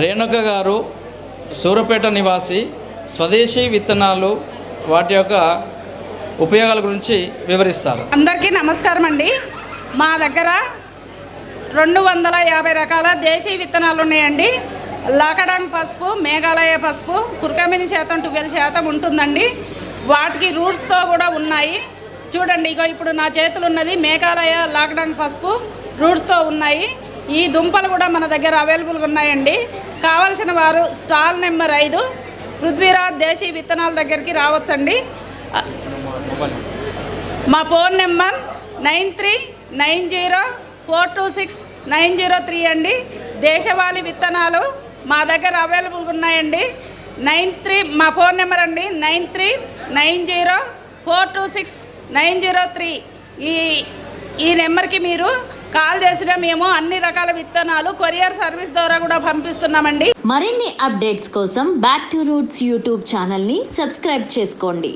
రేణుక గారు సూరపేట నివాసి స్వదేశీ విత్తనాలు వాటి యొక్క ఉపయోగాల గురించి వివరిస్తారు. అందరికీ నమస్కారం అండి. మా దగ్గర రెండు వందల యాభై రకాల దేశీ విత్తనాలు ఉన్నాయండి. లాకడాంగ్ పసుపు మేఘాలయ పసుపు కుర్కమిని శాతం ట్వెల్వ్ శాతం ఉంటుందండి. వాటికి రూట్స్తో కూడా ఉన్నాయి. చూడండి ఇగో ఇప్పుడు నా చేతులు ఉన్నది మేఘాలయ లాకడాంగ్ పసుపు రూట్స్తో ఉన్నాయి. ఈ దుంపలు కూడా మన దగ్గర అవైలబుల్గా ఉన్నాయండి. కావలసిన వారు స్టాల్ నెంబర్ ఐదు పృథ్వీరాజ్ దేశీ విత్తనాల దగ్గరికి రావచ్చండి. మా phone number nine three nine zero four two six nine zero three అండి. దేశవాళీ విత్తనాలు మా దగ్గర అవైలబుల్గా ఉన్నాయండి. నైన్ త్రీ మా ఫోన్ నెంబర్ అండి nine three nine zero four two six nine zero three. ఈ ఈ నెంబర్కి మీరు కాల్ చేసిన మేము అన్ని రకాల విత్తనాలు కొరియర్ సర్వీస్ ద్వారా కూడా పంపిస్తున్నామండి. మరిన్ని అప్డేట్స్ కోసం బ్యాక్ టు రూట్స్ యూట్యూబ్ ఛానల్ని సబ్స్క్రైబ్ చేసుకోండి.